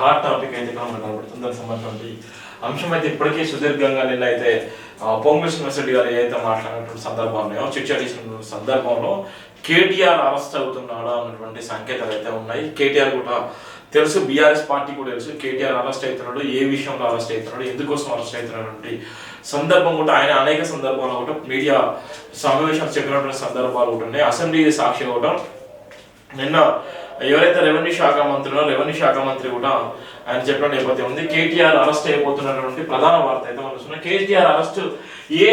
Hot topic అయితే ఇక్కడ మనకు కనబడుతుంది. దానికి సంబంధించినటువంటి అంశం అయితే ఇప్పటికీ సుదీర్ఘంగా నిన్న అయితే పొంగుల శ్రీనివాసరెడ్డి గారు ఏదైతే మాట్లాడినటువంటి సందర్భంలో చర్చ చేసిన సందర్భంలో కేటీఆర్ అరెస్ట్ అవుతున్నాడా అన్నటువంటి సంకేతాలు అయితే ఉన్నాయి. కేటీఆర్ కూడా తెలుసు బీఆర్ఎస్ పార్టీ కూడా తెలుసు కేటీఆర్ అరెస్ట్ అవుతున్నాడు ఏ విషయంలో అరెస్ట్ అవుతున్నాడు ఎందుకోసం అరెస్ట్ అవుతున్నటువంటి సందర్భం కూడా ఆయన అనేక సందర్భాల్లో కూడా మీడియా సమావేశాలు చెప్పినటువంటి సందర్భాలు కూడా ఉన్నాయి. అసెంబ్లీ సాక్షి కూడా నిన్న ఎవరైతే రెవెన్యూ శాఖ మంత్రులో రెవెన్యూ శాఖ మంత్రి కూడా ఆయన చెప్పిన నేపథ్యం ఉంది. కేటీఆర్ అరెస్ట్ అయిపోతున్నటువంటి ప్రధాన వార్త అయితే మనం చూస్తున్నాం. కేటీఆర్ అరెస్ట్ ఏ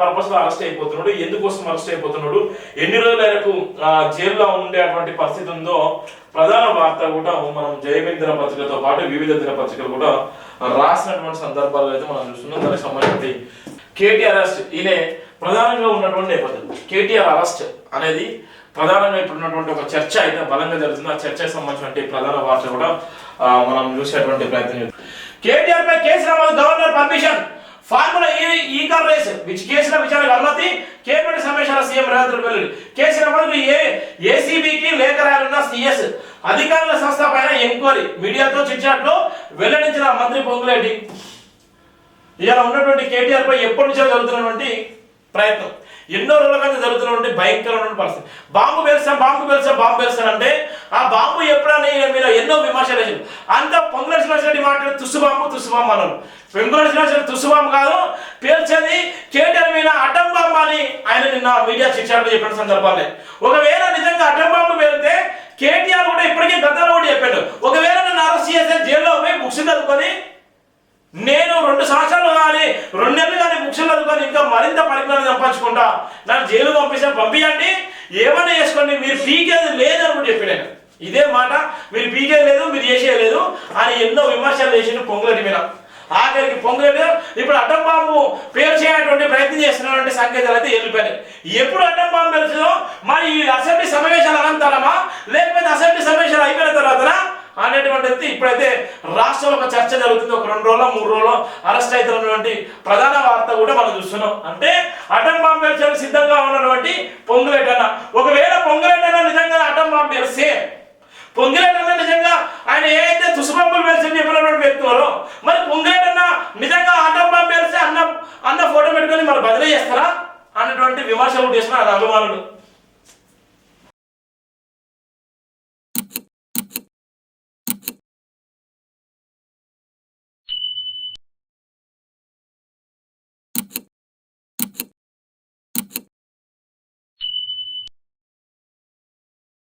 పర్పస్లో అరెస్ట్ అయిపోతున్నాడు? ఎందుకోసం అరెస్ట్ అయిపోతున్నాడు? ఎన్ని రోజుల వరకు జైల్లో ఉండేటువంటి పరిస్థితి ఉందో ప్రధాన వార్త కూడా మనం జయమిన్ దినపత్రికతో పాటు వివిధ దినపత్రికలు కూడా రాసినటువంటి సందర్భాలు అయితే మనం చూస్తున్నాం. దానికి సంబంధించి కేటీఆర్ అరెస్ట్ ఈయన ప్రధానంగా ఉన్నటువంటి నేపథ్యం. కేటీఆర్ అరెస్ట్ అనేది ప్రధానంగా ఒక చర్చ అయితే బలంగా జరుగుతుంది. ఆ చర్చకు సంబంధించినటువంటి ప్రధాన వార్త కూడా మనం చూసేటువంటి ప్రయత్నం చేద్దాం. కేటీఆర్ పై కేసు నమోదు governor permission. Formula E E car race which కేసుల విచారణకు అనుమతి కేబినెట్ సమావేశాల సీఎం రేవంత్ రెడ్డి కేసు నమోదు ఏ ఏసీబీకి లేఖ రాయాలన్న సిఎస్. అధికారుల సంస్థ పైన ఎంక్వైరీ మీడియాతో చిట్చాట్లో వెల్లడించిన మంత్రి పొంగులేటి. ఇలా ఉన్నటువంటి కేటీఆర్ పై ఎప్పటి నుంచో జరుగుతున్నటువంటి ప్రయత్నం. ఎన్నో రోజుల మీద జరుగుతున్నటువంటి భయంకరమైన పరిస్థితి. బాంబు పేల్చాం బాంబు పేల్చాం బాంబు పేల్చాను అంటే ఆ బాంబు ఎప్పుడైనా మీద ఎన్నో విమర్శలు వేసారు అంత పొంగుల శ్రీనివాసరెడ్డి మాట్లాడి తుస్సు బాంబు తుస్సు బాంబు అన్నారు. పొంగుల శ్రీనివాసరెడ్డి తుస్సు బాంబు కాదు పేల్చేది కేటీఆర్ మీద అటం బాంబు అని ఆయన నిన్న మీడియా శిక్షణ చెప్పిన సందర్భాలే. ఒకవేళ నిజంగా అటం బాంబు పేలితే కేటీఆర్ కూడా ఇప్పటికే గతంలో కూడా చెప్పాడు. ఒకవేళ నన్ను అరెస్ట్ చేస్తే జైల్లో పోయి బుక్స్ చదువుకొని నేను రెండు సంవత్సరాలు కానీ రెండు నెలలు కానీ బుక్స్ చదువుకొని ఇంకా మరింత పరిజ్ఞానం సంపాదించుకుంటా నన్ను జైలు పంపిస్తే పంపించండి ఏమైనా చేసుకోండి మీరు పీకేది లేదని కూడా చెప్పాడు ఆయన. ఇదే మాట మీరు పీకేది లేదు మీరు చేసేయలేదు అని ఎన్నో విమర్శలు చేసిండు పొంగులటి మీద ఆఖరికి పొంగులటి ఇప్పుడు అడ్డం బాంబు పేరు చేయటువంటి ప్రయత్నం చేస్తున్నటువంటి సంకేతాలు అయితే వెళ్ళిపోయినాయి ఎప్పుడు అడ్డం బాంబు పెరుగుతుందో మరి ఈ అసెంబ్లీ సమావేశాలు అనంతరమా లేకపోతే అసెంబ్లీ అనేటువంటిది ఇప్పుడైతే రాష్ట్రంలో ఒక చర్చ జరుగుతుంది. ఒక రెండు రోజులు మూడు రోజులు అరెస్ట్ అవుతున్నటువంటి ప్రధాన వార్త కూడా మనం చూస్తున్నాం. అంటే అటం బాంబు సిద్ధంగా ఉన్నటువంటి పొంగులేటన్న ఒకవేళ పొంగులేటన్న నిజంగా అటం బాంబు పేల్స్తే నిజంగా ఆయన ఏదైతే తుసుబంబులు పేల్చని చెప్పినటువంటి వ్యక్తులు మరి పొంగిలేటన్న నిజంగా అటం బాంబు అన్న అన్న ఫోటో పెట్టుకొని మరి బదిలీ చేస్తారా? అన్నటువంటి విమర్శలు చేస్తున్నారు అభిమానులు